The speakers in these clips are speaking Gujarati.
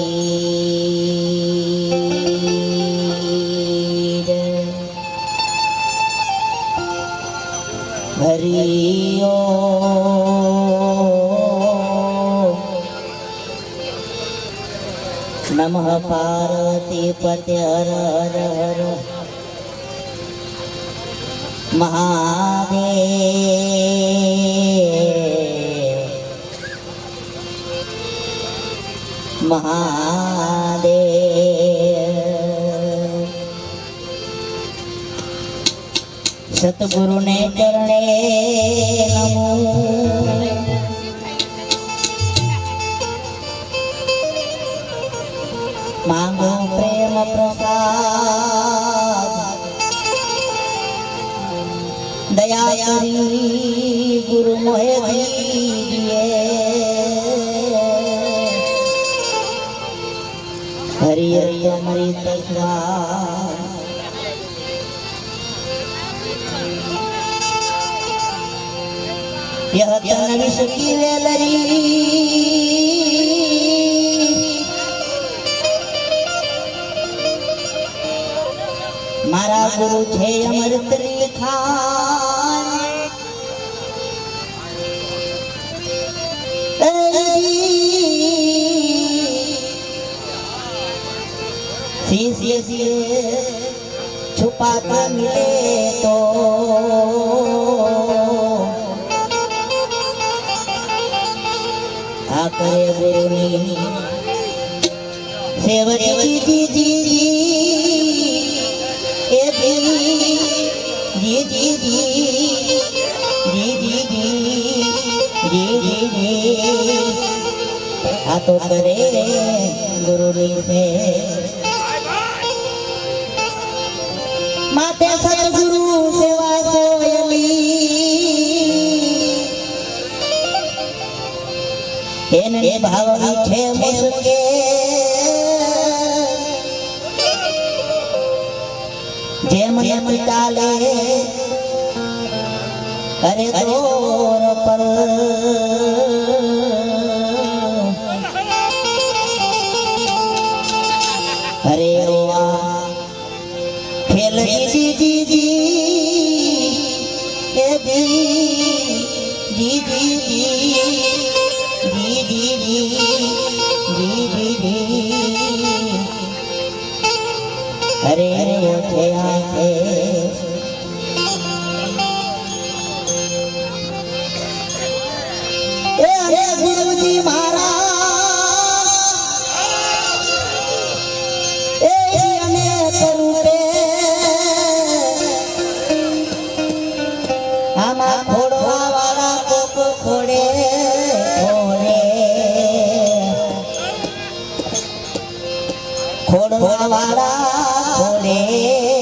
Oh. સતગુરુને ચરણે નમો. માંગો પ્રેમ પ્રસાદ. દયા કરી ગુરુ મોહે ಯವತನ ವಿಸುಕಿಲೆಲ್ಲರಿ મારા ગુરુ છે અમૃત ખાન શિષ્ય છુપાતા મિલે તો ગુરુની સેવતી દીદી એ દીદી દીદી દીદી દીદી દીદી આ તો કરે ગુરુની છે માતે સદગુરુ સેવા સોય એને ભાવની છે મુસકે. જેમ જેમ ચાલે અરે દોર ખોડવા વાળા ખોડે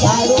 Bye.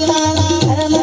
I'm not Ram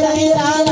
Vai.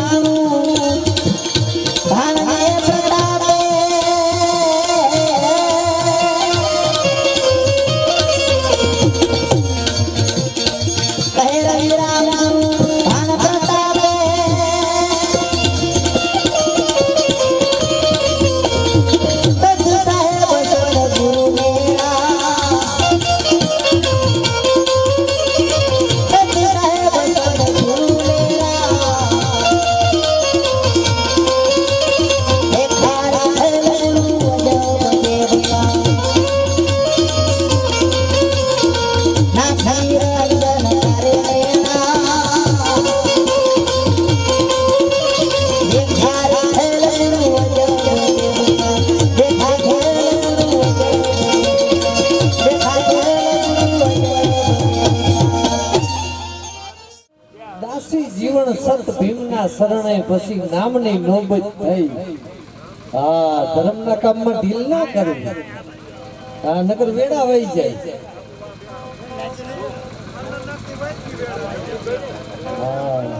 પછી નામની નોબત થઈ. હા, ધર્મના કામમાં ઢીલ ના કરવી. હા નગર વેડા વહી જાય. હા.